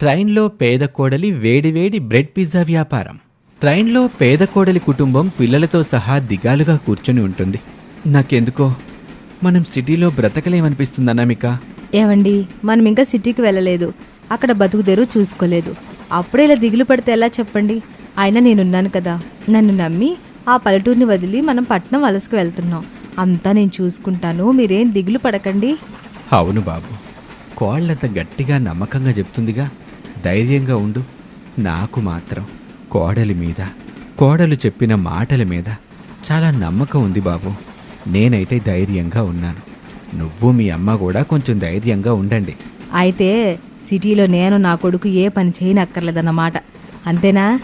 ట్రైన్లో పేద కోడలి వేడివేడి బ్రెడ్ పిజ్జా వ్యాపారం. ట్రైన్లో పేద కోడలి కుటుంబం పిల్లలతో సహా దిగాలుగా కూర్చొని ఉంటుంది. నాకెందుకో? మనం సిటీలో బ్రతకలేమనిపిస్తుంది అనామిక. ఏవండి మనం ఇంకా సిటీకి వెళ్ళలేదు. అక్కడ బతుకు తెరువు చూసుకోలేదు. అప్పుడే ఇలా దిగులు పడితే ఎలా చెప్పండి? అయినా నేనున్నాను కదా. నన్ను నమ్మి ఆ పల్లెటూరిని వదిలి మనం పట్నం వలసకు వెళ్తున్నాం. అంతా నేను చూసుకుంటాను. మీరేం దిగులు పడకండి. అవును బాబు. కోళ్ళంత గట్టిగా నమ్మకంగా చెప్తుందిగా. ధైర్యంగా ఉండు. నాకు మాత్రం కోడలి మీద కోడలు చెప్పిన మాటల మీద చాలా నమ్మకం ఉంది బాబు. నేనైతే ధైర్యంగా ఉన్నాను. నువ్వు మీ అమ్మ కూడా కొంచెం ధైర్యంగా ఉండండి. అయితే సిటీలో నేను నా కొడుకు ఏ పని చేయనక్కర్లేదన్నమాట. అంతేనా?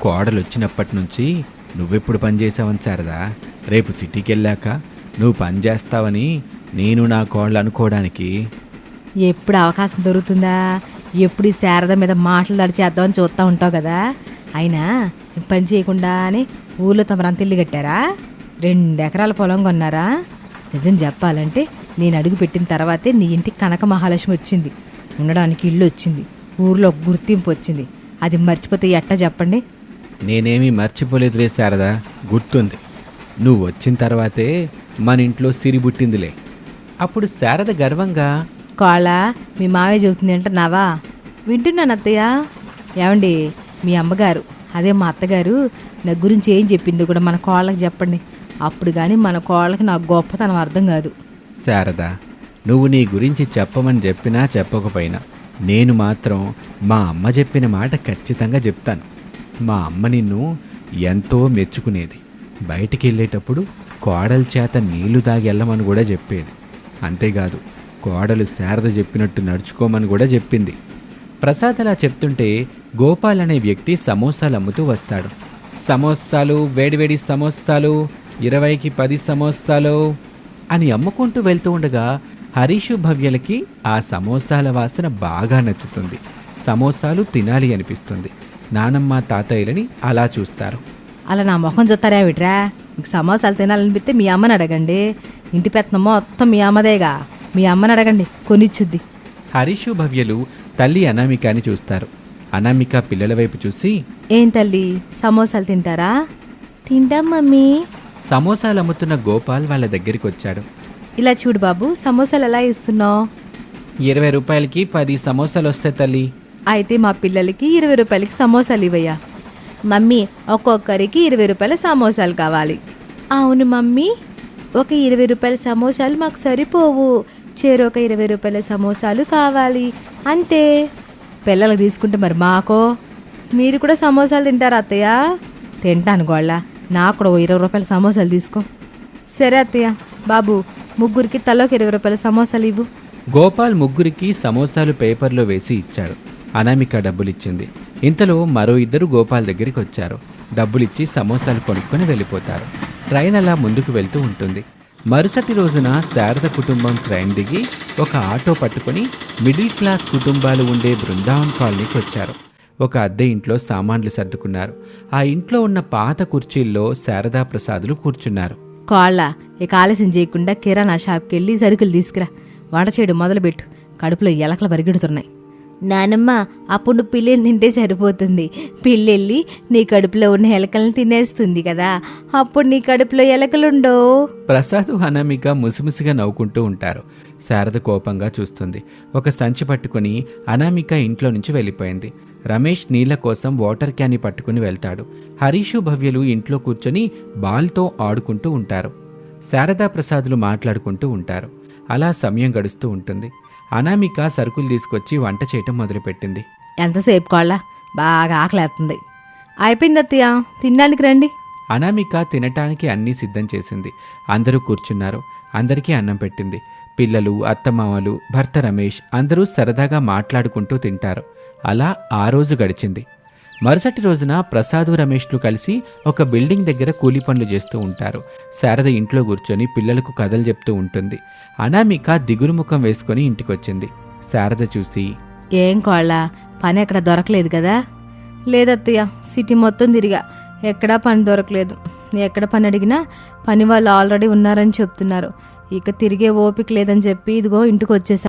కోడలు వచ్చినప్పటి నుంచి నువ్వెప్పుడు పనిచేసావని శారదా? రేపు సిటీకి వెళ్ళాక నువ్వు పని చేస్తావని నేను నా కోళ్ళు అనుకోవడానికి. ఎప్పుడు అవకాశం దొరుకుతుందా? ఎప్పుడు ఈ శారద మీద మాటలు దాడి చేద్దామని చూస్తూ ఉంటావు కదా? అయినా పని చేయకుండా అని ఊళ్ళో తమరంత ఇల్లు కట్టారా? రెండు ఎకరాల పొలం కొన్నారా? నిజం చెప్పాలంటే నేను అడుగు పెట్టిన తర్వాతే నీ ఇంటికి కనక మహాలక్ష్మి వచ్చింది. ఉండడానికి ఇల్లు వచ్చింది. ఊర్లో గుర్తింపు వచ్చింది. అది మర్చిపోతే ఎట్టా చెప్పండి. నేనేమీ మర్చిపోలేదులే శారదా. గుర్తుంది. నువ్వు వచ్చిన తర్వాతే మన ఇంట్లో సిరి పుట్టిందిలే. అప్పుడు శారద గర్వంగా కోళ్ళ మీ మావే చెబుతుంది అంటున్నావా? వింటున్నాను అత్తయ్య. ఏమండి మీ అమ్మగారు అదే మా అత్తగారు నా గురించి ఏం చెప్పింది కూడా మన కోళ్ళకి చెప్పండి. అప్పుడు కానీ మన కోళ్ళకి నా గొప్పతనం అర్థం కాదు. శారద నువ్వు నీ గురించి చెప్పమని చెప్పినా చెప్పకపోయినా నేను మాత్రం మా అమ్మ చెప్పిన మాట ఖచ్చితంగా చెప్తాను. మా అమ్మ నిన్ను ఎంతో మెచ్చుకునేది. బయటికి వెళ్ళేటప్పుడు కోడల చేత నీళ్ళు తాగి వెళ్ళమని కూడా చెప్పేది. అంతేకాదు కోడలు శారద చెప్పినట్టు నడుచుకోమని కూడా చెప్పింది. ప్రసాద్ అలా చెప్తుంటే గోపాల్ అనే వ్యక్తి సమోసాలు అమ్ముతూ వస్తాడు. సమోసాలు వేడివేడి సమోసాలు ఇరవైకి పది సమోసాలు అని అమ్ముకుంటూ వెళ్తూ ఉండగా హరీషు భవ్యలకి ఆ సమోసాల వాసన బాగా నచ్చుతుంది. సమోసాలు తినాలి అనిపిస్తుంది. నానమ్మ తాతయ్యలని అలా చూస్తారు. అలా నా ముఖం చూస్తారా విట్రా? మీకు సమోసాలు తినాలనిపిస్తే మీ అమ్మని అడగండి. ఇంటి పెత్తనం మొత్తం మీ అమ్మదేగా. మీ అమ్మని అడగండి కొనిచ్చుద్ది. హరీషు భవ్యలు తల్లి అనామికాని చూస్తారు. అనామిక పిల్లల వైపు చూసి ఏం తల్లి సమోసాలు తింటారా? తింటాం మమ్మీ. సమోసాలు అమ్ముతున్న గోపాల్ వాళ్ళ దగ్గరికి వచ్చాడు. ఇలా చూడు బాబు సమోసాలు ఎలా ఇస్తున్నావు? ఇరవై రూపాయలకి పది సమోసాలు వస్తాయి తల్లి. అయితే మా పిల్లలకి ఇరవై రూపాయలకి సమోసాలు ఇవ్వయ్యా. మమ్మీ ఒక్కొక్కరికి ఇరవై రూపాయల సమోసాలు కావాలి. అవును మమ్మీ. ఒక ఇరవై రూపాయల సమోసాలు మాకు సరిపోవు. చేరొక ఇరవై రూపాయల సమోసాలు కావాలి. అంతే. పిల్లలకు తీసుకుంటే మరి మాకో? మీరు కూడా సమోసాలు తింటారా అత్తయ్య? తింటాను గోళ్ళ. నాకు కూడా ఓ ఇరవై రూపాయల సమోసాలు తీసుకో. సరే అత్తయ్య. బాబు ముగ్గురికి తలోకి ఇరవై రూపాయల సమోసాలు ఇవ్వు. గోపాల్ ముగ్గురికి సమోసాలు పేపర్లో వేసి ఇచ్చాడు. అనామిక డబ్బులిచ్చింది. ఇంతలో మరో ఇద్దరు గోపాల్ దగ్గరికి వచ్చారు. డబ్బులిచ్చి సమోసాలు కొనుక్కొని వెళ్ళిపోతారు. ట్రైన్ అలా ముందుకు వెళ్తూ ఉంటుంది. మరుసటి రోజున శారద కుటుంబం ట్రైన్ దిగి ఒక ఆటో పట్టుకొని మిడిల్ క్లాస్ కుటుంబాలు ఉండే బృందావన్ కాలనీకి వచ్చారు. ఒక అద్దె ఇంట్లో సామాన్లు సర్దుకున్నారు. ఆ ఇంట్లో ఉన్న పాత కుర్చీల్లో శారదా ప్రసాదులు కూర్చున్నారు. కాళ్ళ ఇక ఆలస్యం చేయకుండా కిరాణా షాప్కి వెళ్ళి సరుకులు తీసుకురా. వంట చేయడం మొదలుపెట్టు. కడుపులో ఎలకలు పరిగెడుతున్నాయి. నానమ్మ అప్పుడు పిల్లలు తింటే సరిపోతుంది. పిల్లెళ్ళి నీ కడుపులో ఉన్న ఎలకలను తినేస్తుంది కదా. అప్పుడు నీ కడుపులో ఎలకలుండవు ప్రసాద్ అనామిక ముసిముసిగా నవ్వుకుంటూ ఉంటారు. శారద కోపంగా చూస్తుంది. ఒక సంచి పట్టుకుని అనామిక ఇంట్లో నుంచి వెళ్ళిపోయింది. రమేష్ నీళ్ళ కోసం వాటర్ క్యాన్ని పట్టుకుని వెళ్తాడు. హరీషు భవ్యలు ఇంట్లో కూర్చొని బాల్తో ఆడుకుంటూ ఉంటారు. శారదా ప్రసాదులు మాట్లాడుకుంటూ ఉంటారు. అలా సమయం గడుస్తూ ఉంటుంది. అనామిక సరుకులు తీసుకొచ్చి వంట చేయటం మొదలుపెట్టింది. ఎంతసేపు కోళ్ళ? బాగా ఆకలేస్తుంది అయిపోయింది అత్తయ్య తినడానికి రండి. అనామిక తినటానికి అన్నీ సిద్ధం చేసింది. అందరూ కూర్చున్నారు. అందరికీ అన్నం పెట్టింది. పిల్లలు అత్తమామలు భర్త రమేష్ అందరూ సరదాగా మాట్లాడుకుంటూ తింటారు. అలా ఆ రోజు గడిచింది. మరుసటి రోజున ప్రసాదు రమేష్లు కలిసి ఒక బిల్డింగ్ దగ్గర కూలి పనులు చేస్తూ ఉంటారు. శారద ఇంట్లో కూర్చొని పిల్లలకు కథలు చెప్తూ ఉంటుంది. అనామిక దిగురు ముఖం వేసుకొని ఇంటికొచ్చింది. శారద చూసి ఏం కోళ్ళ పని ఎక్కడ దొరకలేదు కదా? లేదత్తయ్య సిటీ మొత్తం తిరిగా. ఎక్కడా పని దొరకలేదు. ఎక్కడ పని అడిగినా పని వాళ్ళు ఆల్రెడీ ఉన్నారని చెప్తున్నారు. ఇక తిరిగే ఓపిక లేదని చెప్పి ఇదిగో ఇంటికి వచ్చేసా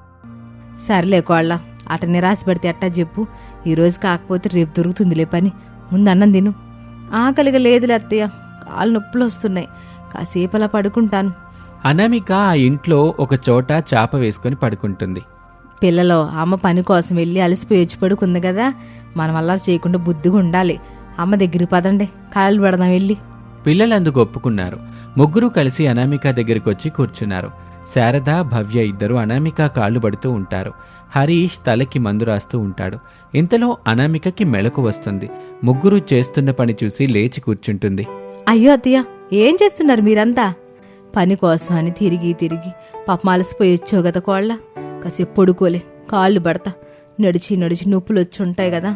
సర్లే కోళ్ళ అట నిరాశ పడితే ఎట్టా చెప్పు. ఈరోజు కాకపోతే రేపు దొరుకుతుందిలే పని. ముందు అన్నం తిను. ఆకలిగా లేదులే అత్తయ్య. కాళ్ళు నొప్పులు వస్తున్నాయి. కాసేపు అలా పడుకుంటాను. అనామిక ఆ ఇంట్లో ఒక చోట చాప వేసుకొని పడుకుంటుంది. పిల్లలో అమ్మ పని కోసం వెళ్ళి అలసిపోయి వచ్చి పడుకుంది కదా. మనం అలా చేయకుండా బుద్ధిగా ఉండాలి. అమ్మ దగ్గరికి పదండి. కాళ్ళు పెడదాం వెళ్ళి. పిల్లలందుకు ఒప్పుకున్నారు. ముగ్గురు కలిసి అనామిక దగ్గరికి వచ్చి కూర్చున్నారు. శారద భవ్య ఇద్దరు అనామిక కాళ్ళు పడుతూ ఉంటారు. హరీష్ తలకి మందు రాస్తూ ఉంటాడు. ఇంతలో అనామికకి మెలకు వస్తుంది. ముగ్గురు చేస్తున్న పని చూసి లేచి కూర్చుంటుంది. అయ్యో అత్తయ్య ఏం చేస్తున్నారు మీరంతా? పని కోసం అని తిరిగి తిరిగి పాప అలసిపోయి వచ్చావు కదా కోళ్ళ. కాసేపు పడుకోలే కాళ్ళు పడతా. నడిచి నడిచి నొప్పులు వచ్చి ఉంటాయి కదా.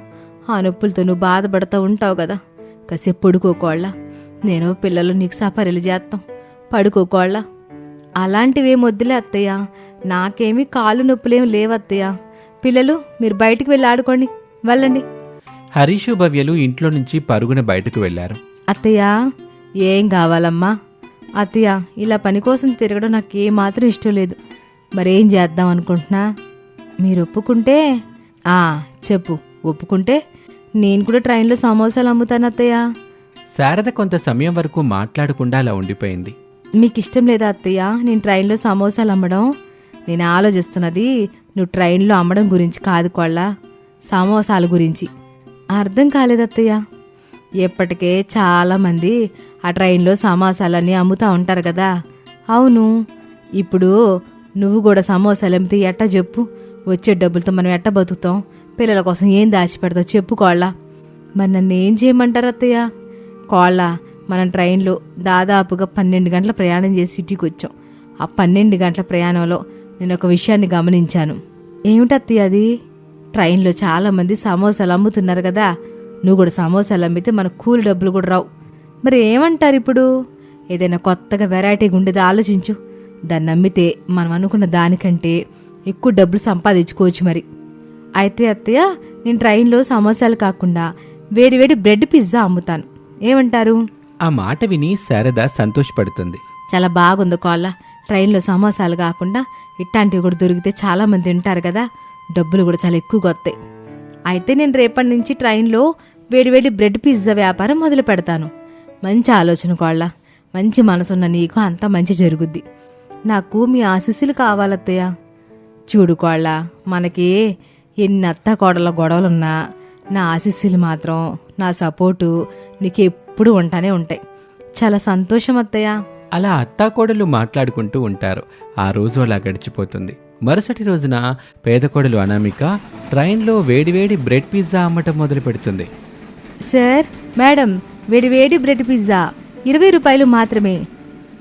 ఆ నొప్పులతో నువ్వు బాధపడతా ఉంటావు కదా. కాసేపు పడుకోకోళ్ళ నేను పిల్లలు నీకు సఫరీలు చేస్తాం పడుకోకోళ్ళ అలాంటివేం వద్దులే అత్తయ్య. నాకేమీ కాళ్ళు నొప్పులేం లేవత్తయ్య. పిల్లలు మీరు బయటికి వెళ్ళి ఆడుకోండి వెళ్ళండి. హరీషు భవ్యలు ఇంట్లో నుంచి పరుగున బయటకు వెళ్ళారు. అత్తయ్య ఏం కావాలమ్మా? అత్తయ్య ఇలా పని కోసం తిరగడం నాకు ఏమాత్రం ఇష్టం లేదు. మరేం చేద్దాం అనుకుంటున్నా? మీరు ఒప్పుకుంటే ఆ చెప్పు ఒప్పుకుంటే నేను కూడా ట్రైన్లో సమోసాలు అమ్ముతాను అత్తయ్య. శారద కొంత సమయం వరకు మాట్లాడకుండా అలా ఉండిపోయింది. మీకు ఇష్టం లేదా అత్తయ్య నేను ట్రైన్లో సమోసాలు అమ్మడం? నేను ఆలోచిస్తున్నది నువ్వు ట్రైన్లో అమ్మడం గురించి కాదు కొళ్ళ సమోసాల గురించి. అర్థం కాలేదు అత్తయ్య. ఎప్పటికే చాలామంది ఆ ట్రైన్లో సమోసాలన్నీ అమ్ముతా ఉంటారు కదా. అవును ఇప్పుడు నువ్వు కూడా సమోసాలు అమ్మితే ఎట్టా చెప్పు? వచ్చే డబ్బులతో మనం ఎట్ట బతుకుతాం? పిల్లల కోసం ఏం దాచిపెడతావు చెప్పు కోళ్ళ. మరి నన్ను ఏం చేయమంటారు అత్తయ్య? కోళ్ళ మనం ట్రైన్లో దాదాపుగా పన్నెండు గంటల ప్రయాణం చేసి సిటీకి వచ్చాం. ఆ పన్నెండు గంటల ప్రయాణంలో నేను ఒక విషయాన్ని గమనించాను. ఏమిటత్తయ్య అది? ట్రైన్లో చాలామంది సమోసాలు అమ్ముతున్నారు కదా. నువ్వు కూడా సమోసాలు అమ్మితే మన కూలి డబ్బులు కూడా రావు. మరి ఏమంటారు ఇప్పుడు? ఏదైనా కొత్తగా వెరైటీగా ఉండేది ఆలోచించు. దాన్ని అమ్మితే మనం అనుకున్న దానికంటే ఎక్కువ డబ్బులు సంపాదించుకోవచ్చు మరి. అయితే అత్తయ్య నేను ట్రైన్లో సమోసాలు కాకుండా వేడివేడి బ్రెడ్ పిజ్జా అమ్ముతాను. ఏమంటారు? ఆ మాట విని శారద సంతోషపడుతుంది. చాలా బాగుంది కోళ్ళ. ట్రైన్లో సమోసాలు కాకుండా ఇట్లాంటివి కూడా దొరికితే చాలా మంది తింటారు కదా. డబ్బులు కూడా చాలా ఎక్కువగా వస్తాయి. అయితే నేను రేపటి నుంచి ట్రైన్లో వేడివేడి బ్రెడ్ పిజ్జా వ్యాపారం మొదలు పెడతాను. మంచి ఆలోచన కోళ్ళ. మంచి మనసున్న నీకు అంతా మంచి జరుగుద్ది. నాకు మీ ఆశీస్సులు కావాలత్తయ్య. చూడు కోళ్ళ మనకి ఎన్ని అత్త కోడల గొడవలున్నా నా ఆశీస్సులు మాత్రం నా సపోర్టు నీకు ఎప్పుడు ఉంటానే ఉంటాయి. చాలా సంతోషం అత్తయ్య అలా అత్తాకోడలు మాట్లాడుకుంటూ ఉంటారు. ఆ రోజు అలా గడిచిపోతుంది. మరుసటి రోజున పేదకోడలు అనామిక ట్రైన్లో వేడివేడి బ్రెడ్ పిజ్జా అమ్మటం మొదలు పెడుతుంది. సార్ మేడం వేడి వేడి బ్రెడ్ పిజ్జా ఇరవై రూపాయలు మాత్రమే.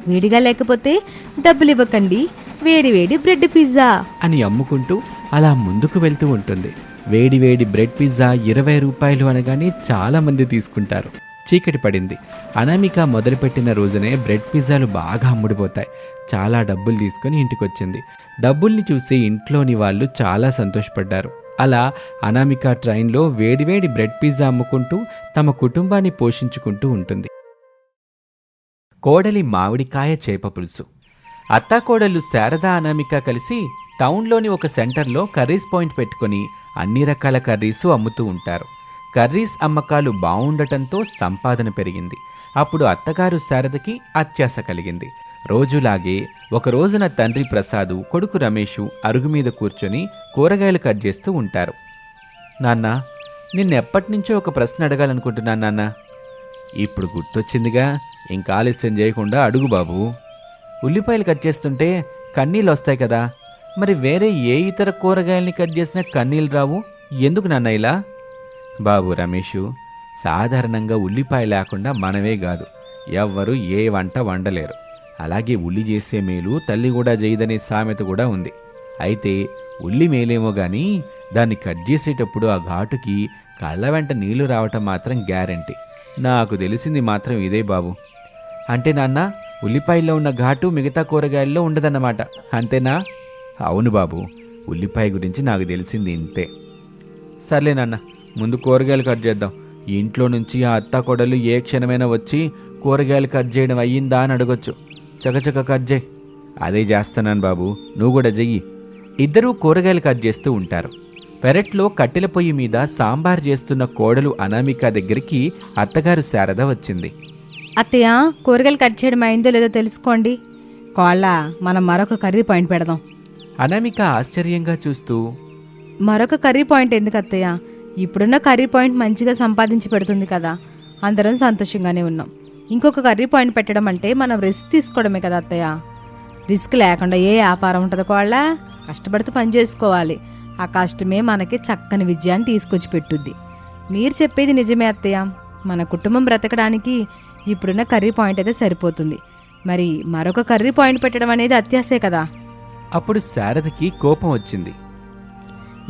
వేడిగా లేకపోతే డబ్బులు ఇవ్వకండి. వేడి వేడి బ్రెడ్ పిజ్జా. అని అమ్ముకుంటూ అలా ముందుకు వెళ్తూ ఉంటుంది. వేడివేడి బ్రెడ్ పిజ్జా ఇరవై రూపాయలు అనగానే చాలా మంది తీసుకుంటారు. చీకటి పడింది. అనామిక మొదలుపెట్టిన రోజునే బ్రెడ్ పిజ్జాలు బాగా అమ్ముడిపోతాయి. చాలా డబ్బులు తీసుకుని ఇంటికొచ్చింది. డబ్బుల్ని చూసి ఇంట్లోని వాళ్ళు చాలా సంతోషపడ్డారు. అలా అనామిక ట్రైన్లో వేడివేడి బ్రెడ్ పిజ్జా అమ్ముకుంటూ తమ కుటుంబాన్ని పోషించుకుంటూ ఉంటుంది. కోడలి మామిడికాయ చేప పులుసు. అత్తాకోడలు శారద అనామిక కలిసి టౌన్లోని ఒక సెంటర్లో కర్రీస్ పాయింట్ పెట్టుకొని అన్ని రకాల కర్రీసు అమ్ముతూ ఉంటారు. కర్రీస్ అమ్మకాలు బాగుండటంతో సంపాదన పెరిగింది. అప్పుడు అత్తగారు శారదకి అత్యాశ కలిగింది. రోజులాగే ఒకరోజున తండ్రి ప్రసాదు కొడుకు రమేషు అరుగు మీద కూర్చొని కూరగాయలు కట్ చేస్తూ ఉంటారు. నాన్న నిన్నెప్పటినుంచో ఒక ప్రశ్న అడగాలనుకుంటున్నాను నాన్న. ఇప్పుడు గుర్తొచ్చిందిగా ఇంకా ఆలస్యం చేయకుండా అడుగు బాబు. ఉల్లిపాయలు కట్ చేస్తుంటే కన్నీళ్ళు వస్తాయి కదా. మరి వేరే ఏ ఇతర కూరగాయల్ని కట్ చేసినా కన్నీళ్ళు రావు? ఎందుకు నాన్న ఇలా? బాబు రమేషు సాధారణంగా ఉల్లిపాయ లేకుండా మనమే కాదు ఎవ్వరు ఏ వంట వండలేరు. అలాగే ఉల్లి చేసే మేలు తల్లి కూడా చేయదనే సామెత కూడా ఉంది. అయితే ఉల్లి మేలేమో కానీ దాన్ని కట్ చేసేటప్పుడు ఆ ఘాటుకి కళ్ళ వెంట నీళ్ళు రావటం మాత్రం గ్యారంటీ. నాకు తెలిసింది మాత్రం ఇదే బాబు. అంటే నాన్న ఉల్లిపాయల్లో ఉన్న ఘాటు మిగతా కూరగాయల్లో ఉండదన్నమాట. అంతేనా? అవును బాబు ఉల్లిపాయ గురించి నాకు తెలిసింది ఇంతే. సర్లే నాన్న. ముందు కూరగాయలు కట్ చేద్దాం. ఇంట్లో నుంచి ఆ అత్త కొడలు ఏ క్షణమైనా వచ్చి కూరగాయలు కట్ చేయడం అయ్యిందా అని అడగొచ్చు. చకచక కట్ చేయి. అదే చేస్తున్నాను బాబు. నువ్వు కూడా చెయ్యి. ఇద్దరూ కూరగాయలు కట్ చేస్తూ ఉంటారు. పెరట్లో కట్టెల పొయ్యి మీద సాంబార్ చేస్తున్న కోడలు అనామిక దగ్గరికి అత్తగారు శారద వచ్చింది. అత్తయ్య కూరగాయలు కట్ చేయడం అయిందో లేదో తెలుసుకోండి. కోళ్ళ మనం మరొక కర్రీ పాయింట్ పెడదాం. అనామిక ఆశ్చర్యంగా చూస్తూ మరొక కర్రీ పాయింట్ ఎందుకు అత్తయ్య? ఇప్పుడున్న కర్రీ పాయింట్ మంచిగా సంపాదించి పెడుతుంది కదా. అందరం సంతోషంగానే ఉన్నాం. ఇంకొక కర్రీ పాయింట్ పెట్టడం అంటే మనం రిస్క్ తీసుకోవడమే కదా అత్తయ్య. రిస్క్ లేకుండా ఏ వ్యాపారం ఉంటుంది కోళ్ళ కష్టపడితే పని చేసుకోవాలి. ఆ కష్టమే మనకి చక్కని విజయాన్ని తీసుకొచ్చి పెట్టుద్ది. మీరు చెప్పేది నిజమే అత్తయ్య. మన కుటుంబం బ్రతకడానికి ఇప్పుడున్న కర్రీ పాయింట్ అయితే సరిపోతుంది. మరి మరొక కర్రీ పాయింట్ పెట్టడం అనేది అత్యాసే కదా. అప్పుడు శారదకి కోపం వచ్చింది.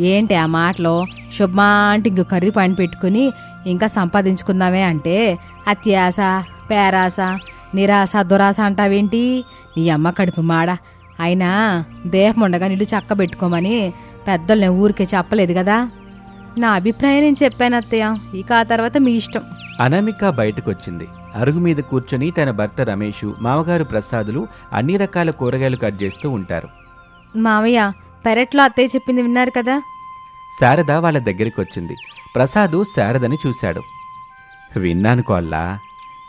ఏంటి ఆ మాటలో? శుభమా అంటే ఇంకో కర్రీ పాయింట్ పెట్టుకుని ఇంకా సంపాదించుకుందామే అంటే అత్యాస పేరాస నిరాశ దురాశ అంటావేంటి? నీ అమ్మ కడుపు మాడ. అయినా దేహం ఉండగా నీళ్ళు చక్క పెట్టుకోమని పెద్దలు నేను ఊరికే చెప్పలేదు కదా? నా అభిప్రాయం నేను చెప్పాను అత్తయ్య. ఇక ఆ తర్వాత మీ ఇష్టం. అనామిక బయటకొచ్చింది. అరుగు మీద కూర్చొని తన భర్త రమేషు మామగారు ప్రసాదులు అన్ని రకాల కూరగాయలు కట్ చేస్తూ ఉంటారు. మావయ్య పెరట్లో అత్తయ్య చెప్పింది విన్నారు కదా? శారద వాళ్ళ దగ్గరికి వచ్చింది. ప్రసాదు శారదని చూశాడు. విన్నాను కోల్లా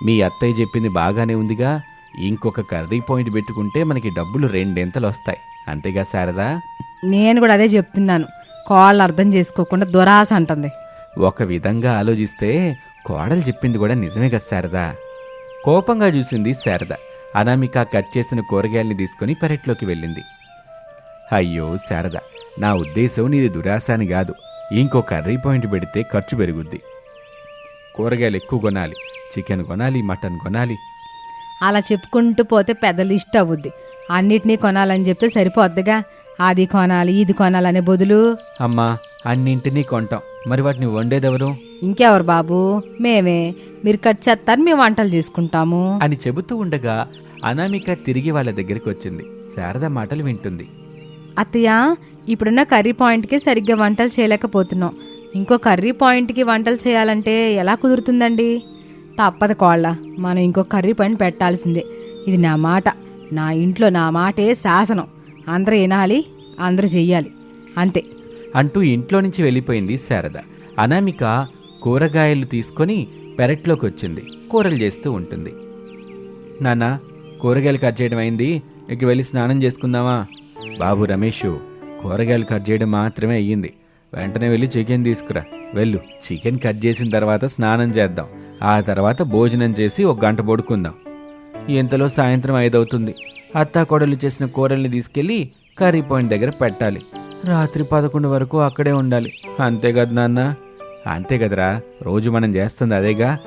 మీ అత్తయ్య చెప్పింది బాగానే ఉందిగా. ఇంకొక కర్రీ పాయింట్ పెట్టుకుంటే మనకి డబ్బులు రెండెంతలు వస్తాయి. అంతేగా శారదా? నేను కూడా అదే చెప్తున్నాను. కాళ్ళు అర్థం చేసుకోకుండా దురాశ అంటుంది. ఒక విధంగా ఆలోచిస్తే కోడలు చెప్పింది కూడా నిజమే కదా శారదా? కోపంగా చూసింది శారద. అనామిక కట్ చేసిన కూరగాయల్ని తీసుకుని పెరట్లోకి వెళ్ళింది. అయ్యో శారద నా ఉద్దేశం నీది దురాశ అని కాదు. ఇంకో కర్రీ పాయింట్ పెడితే ఖర్చు పెరుగుద్ది. కూరగాయలు ఎక్కువ కొనాలి చికెన్ కొనాలి మటన్ కొనాలి. అలా చెప్పుకుంటూ పోతే పెద్ద లిస్ట్ అవుద్ది. అన్నిటినీ కొనాలని చెప్తే సరిపోద్దిగా. అది కొనాలి ఇది కొనాలనే బదులు అమ్మా అన్నింటినీ కొంటాం. మరి వాటిని వండేదెవరు? ఇంకెవరు బాబు? మేమే. మీరు కట్ చేస్తారు మేము వంటలు చేసుకుంటాము. అని చెబుతూ ఉండగా అనామిక తిరిగి వాళ్ళ దగ్గరికి వచ్చింది. శారద మాటలు వింటుంది. అత్తయ్య ఇప్పుడున్న కర్రీ పాయింట్కి సరిగ్గా వంటలు చేయలేకపోతున్నాం. ఇంకో కర్రీ పాయింట్కి వంటలు చేయాలంటే ఎలా కుదురుతుందండి? తప్పదు కోళ్ళ మనం ఇంకో కర్రీ పాయింట్ పెట్టాల్సిందే. ఇది నా మాట నా ఇంట్లో నా మాటే శాసనం. అందరూ వినాలి అందరూ చెయ్యాలి. అంతే. అంటూ ఇంట్లో నుంచి వెళ్ళిపోయింది శారద. అనామిక కూరగాయలు తీసుకొని పెరట్లోకి వచ్చింది. కూరలు చేస్తూ ఉంటుంది. నాన్న కూరగాయలు కట్ చేయడం అయింది. ఇక వెళ్ళి స్నానం చేసుకుందామా? బాబు రమేష్ కూరగాయలు కట్ చేయడం మాత్రమే అయ్యింది. వెంటనే వెళ్ళి చికెన్ తీసుకురా. వెళ్ళు. చికెన్ కట్ చేసిన తర్వాత స్నానం చేద్దాం. ఆ తర్వాత భోజనం చేసి ఒక గంట పడుకుందాం. ఇంతలో సాయంత్రం ఐదవుతుంది. అత్త కోడలు చేసిన కూరల్ని తీసుకెళ్ళి కర్రీ పాయింట్ దగ్గర పెట్టాలి. రాత్రి పదకొండు వరకు అక్కడే ఉండాలి. అంతే కదా నాన్న? అంతే కదరా. రోజు మనం చేస్తుంది అదేగా?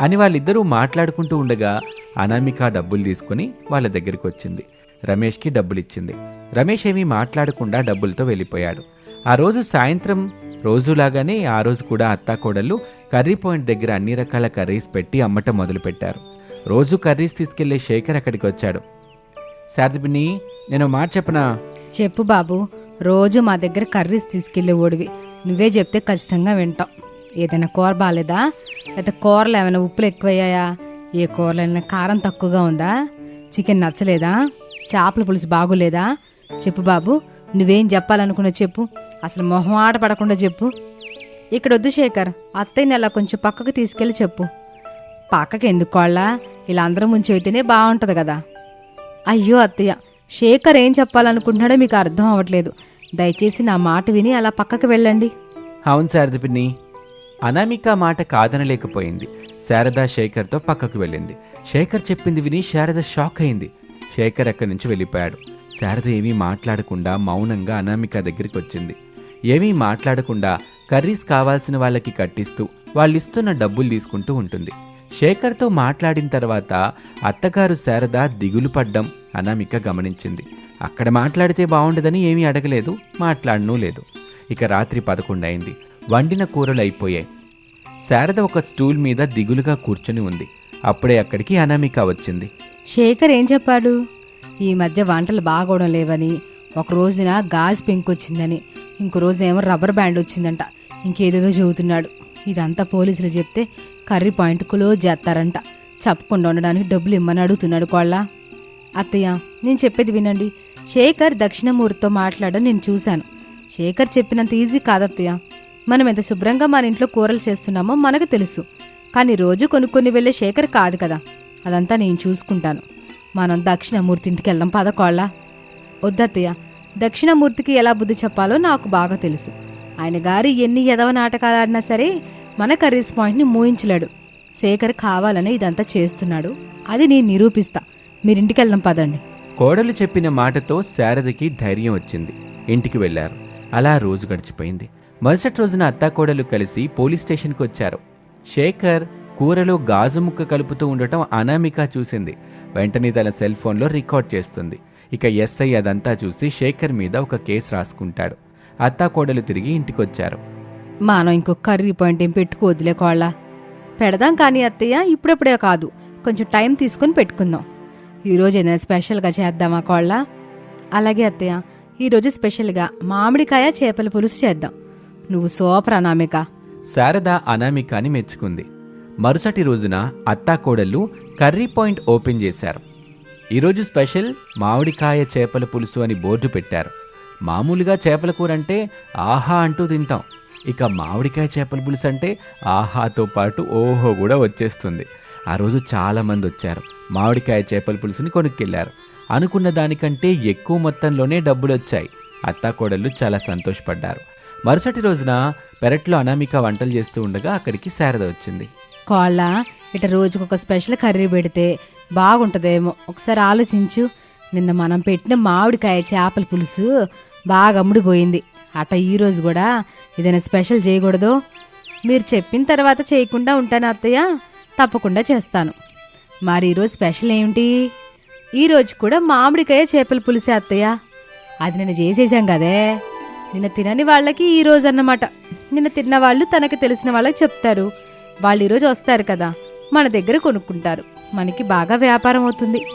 అని వాళ్ళిద్దరూ మాట్లాడుకుంటూ ఉండగా అనామిక డబ్బులు తీసుకుని వాళ్ళ దగ్గరికి వచ్చింది. రమేష్కి డబ్బులు ఇచ్చింది రమేష్ ఏమీ మాట్లాడకుండా డబ్బులతో వెళ్ళిపోయాడు. ఆ రోజు సాయంత్రం రోజులాగానే ఆ రోజు కూడా అత్తాకోడళ్ళు కర్రీ పాయింట్ దగ్గర అన్ని రకాల కర్రీస్ పెట్టి అమ్మటం మొదలుపెట్టారు. రోజు కర్రీస్ తీసుకెళ్ళే శేఖర్ అక్కడికి వచ్చాడు. శారదపిని నేను మాట చెప్పనా? చెప్పు బాబు. రోజు మా దగ్గర కర్రీస్ తీసుకెళ్ళే ఓడివి. నువ్వే చెప్తే ఖచ్చితంగా వింటాం. ఏదైనా కూర బాగాలేదా లేదా కూరలు ఏమైనా ఉప్పులు ఎక్కువయ్యాయా? ఏ కూరలైనా కారం తక్కువగా ఉందా? చికెన్ నచ్చలేదా? చేపల పులుసు బాగోలేదా? చెప్పు బాబు నువ్వేం చెప్పాలనుకున్నా చెప్పు. అసలు మొహం ఆట పడకుండా చెప్పు. ఇక్కడ వద్దు శేఖర్ అత్తయ్యని అలా కొంచెం పక్కకు తీసుకెళ్ళి చెప్పు. పక్కకి ఎందుకు కోళ్ళ? ఇలా అందరం ముంచి అయితేనే బాగుంటుంది కదా. అయ్యో అత్తయ్య శేఖర్ ఏం చెప్పాలనుకుంటున్నాడో మీకు అర్థం అవ్వట్లేదు. దయచేసి నా మాట విని అలా పక్కకు వెళ్ళండి. అవును శారద పిన్ని. అనామిక మాట కాదనలేకపోయింది. శారద శేఖర్తో పక్కకు వెళ్ళింది. శేఖర్ చెప్పింది విని శారద షాక్ అయింది. శేఖర్ అక్కడి నుంచి వెళ్ళిపోయాడు. శారద ఏమీ మాట్లాడకుండా మౌనంగా అనామిక దగ్గరికి వచ్చింది ఏమీ మాట్లాడకుండా కర్రీస్ కావాల్సిన వాళ్ళకి కట్టిస్తూ వాళ్ళిస్తున్న డబ్బులు తీసుకుంటూ ఉంటుంది. శేఖర్తో మాట్లాడిన తర్వాత అత్తగారు శారద దిగులు పడ్డం అనామిక గమనించింది. అక్కడ మాట్లాడితే బాగుండదని ఏమీ అడగలేదు మాట్లాడనూ లేదు. ఇక రాత్రి పదకొండు అయింది. వండిన కూరలు అయిపోయాయి. శారద ఒక స్టూల్ మీద దిగులుగా కూర్చొని ఉంది. అప్పుడే అక్కడికి అనామిక వచ్చింది. శేఖర్ ఏం చెప్పాడు? ఈ మధ్య వంటలు బాగోవడం లేవని ఒక రోజున గాజు పెంకు వచ్చిందని ఇంకో రోజు ఏమో రబ్బర్ బ్యాండ్ వచ్చిందంట ఇంకేదేదో చెబుతున్నాడు. ఇదంతా పోలీసులు చెప్తే కర్రీ పాయింట్ క్లోజ్ చేస్తారంట. చెప్పకుండా ఉండడానికి డబ్బులు ఇమ్మని అడుగుతున్నాడు కోళ్ళ. అత్తయ్య నేను చెప్పేది వినండి. శేఖర్ దక్షిణమూర్తితో మాట్లాడడం నేను చూశాను. శేఖర్ చెప్పినంత ఈజీ కాదత్తయ్య. మనం ఎంత శుభ్రంగా మన ఇంట్లో కూరలు చేస్తున్నామో మనకు తెలుసు. కానీ రోజు కొనుక్కొని వెళ్ళే శేఖర్ కాదు కదా. అదంతా నేను చూసుకుంటాను. మనం దక్షిణమూర్తి ఇంటికి వెళ్దాం. పదకోళ్ళ వద్దత్తయ్య దక్షిణమూర్తికి ఎలా బుద్ధి చెప్పాలో నాకు బాగా తెలుసు. ఆయన గారి ఎన్ని ఎదవ నాటకాలు ఆడినా సరే మన కర్రీస్ పాయింట్ని మూయించలేడు. శేఖర్ కావాలనే ఇదంతా చేస్తున్నాడు. అది నేను నిరూపిస్తా. మీరింటికి వెళ్దాం పదండి. కోడలు చెప్పిన మాటతో శారదకి ధైర్యం వచ్చింది. ఇంటికి వెళ్ళారు అలా రోజు గడిచిపోయింది. మరుసటి రోజున అత్తాకోడలు కలిసి పోలీస్ స్టేషన్కి వచ్చారు. శేఖర్ కూరలో గాజు ముక్క కలుపుతూ ఉండటం అనామిక చూసింది. వెంటనే తన సెల్ ఫోన్లో రికార్డ్ చేస్తుంది. ఇక ఎస్ఐ అదంతా చూసి శేఖర్ మీద ఒక కేసు రాసుకుంటాడు. అత్తాకోడలు తిరిగి ఇంటికొచ్చారు. మనం ఇంకో కర్రీ పాయింట్ ఏం పెట్టుకోవద్దులే కోళ్ళ. పెడదాం కానీ అత్తయ్య ఇప్పుడప్పుడే కాదు. కొంచెం టైం తీసుకొని పెట్టుకుందాం. ఈరోజు ఏదైనా స్పెషల్గా చేద్దామా కోళ్ళ? అలాగే అత్తయ్య ఈరోజు స్పెషల్గా మామిడికాయ చేపల పులుసు చేద్దాం. నువ్వు సూపర్ అనామిక. శారద అనామికాని మెచ్చుకుంది. మరుసటి రోజున అత్తాకోడళ్ళు కర్రీ పాయింట్ ఓపెన్ చేశారు. ఈరోజు స్పెషల్ మామిడికాయ చేపల పులుసు అని బోర్డు పెట్టారు. మామూలుగా చేపల కూర అంటే ఆహా అంటూ తింటాం. ఇక మామిడికాయ చేపల పులుసు అంటే ఆహాతో పాటు ఓహో కూడా వచ్చేస్తుంది. ఆ రోజు చాలామంది వచ్చారు. మామిడికాయ చేపల పులుసుని కొనుక్కెళ్ళారు. అనుకున్న దానికంటే ఎక్కువ మొత్తంలోనే డబ్బులు వచ్చాయి. అత్తాకోడళ్ళు చాలా సంతోషపడ్డారు. మరుసటి రోజున పెరట్లో అనామిక వంటలు చేస్తూ ఉండగా అక్కడికి శారద వచ్చింది. కోళ్ళ ఇట రోజుకొక స్పెషల్ కర్రీ పెడితే బాగుంటుందేమో. ఒకసారి ఆలోచించు. నిన్న మనం పెట్టిన మామిడికాయ చేపల పులుసు బాగా అమ్ముడిపోయింది. అట ఈరోజు కూడా ఏదైనా స్పెషల్ చేయకూడదు. మీరు చెప్పిన తర్వాత చేయకుండా ఉంటాను అత్తయ్య. తప్పకుండా చేస్తాను. మరి ఈరోజు స్పెషల్ ఏమిటి? ఈరోజు కూడా మామిడికాయ చేపల పులుసే అత్తయ్య. అది నిన్న చేసేసాం కదే. నిన్న తినని వాళ్ళకి ఈ రోజు అన్నమాట. నిన్న తిన్న వాళ్ళు తనకు తెలిసిన వాళ్ళకి చెప్తారు. వాళ్ళు ఈరోజు వస్తారు కదా. మన దగ్గర కొనుక్కుంటారు. మనకి బాగా వ్యాపారం అవుతుంది.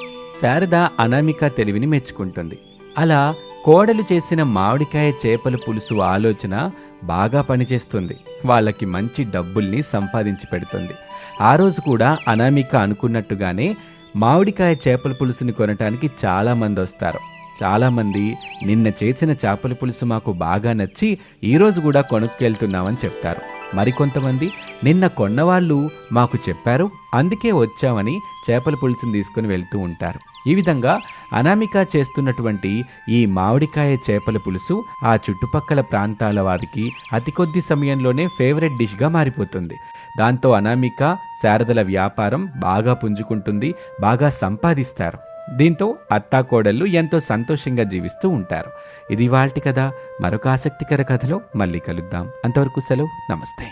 శారద అనామిక తెలివిని మెచ్చుకుంటుంది. అలా కోడలు చేసిన మామిడికాయ చేపల పులుసు ఆలోచన బాగా పనిచేస్తుంది. వాళ్ళకి మంచి డబ్బుల్ని సంపాదించి పెడుతుంది. ఆ రోజు కూడా అనామిక అనుకున్నట్టుగానే మామిడికాయ చేపల పులుసుని కొనటానికి చాలా మంది వస్తారు. చాలా మంది నిన్న చేసిన చేపల పులుసు మాకు బాగా నచ్చి ఈరోజు కూడా కొనుక్కెళ్తున్నామని చెప్తారు. మరికొంతమంది నిన్న కొన్నవాళ్ళు మాకు చెప్పారు అందుకే వచ్చామని చేపల పులుసును తీసుకుని వెళ్తూ ఉంటారు. ఈ విధంగా అనామిక చేస్తున్నటువంటి ఈ మామిడికాయ చేపల పులుసు ఆ చుట్టుపక్కల ప్రాంతాల వారికి అతి కొద్ది సమయంలోనే ఫేవరెట్ డిష్గా మారిపోతుంది. దాంతో అనామిక శారదల వ్యాపారం బాగా పుంజుకుంటుంది బాగా సంపాదిస్తారు. దీంతో అత్తాకోడళ్ళు ఎంతో సంతోషంగా జీవిస్తూ ఉంటారు. ఇది వాల్టి కథ. మరొక ఆసక్తికర కథలో మళ్ళీ కలుద్దాం. అంతవరకు సెలవు. నమస్తే.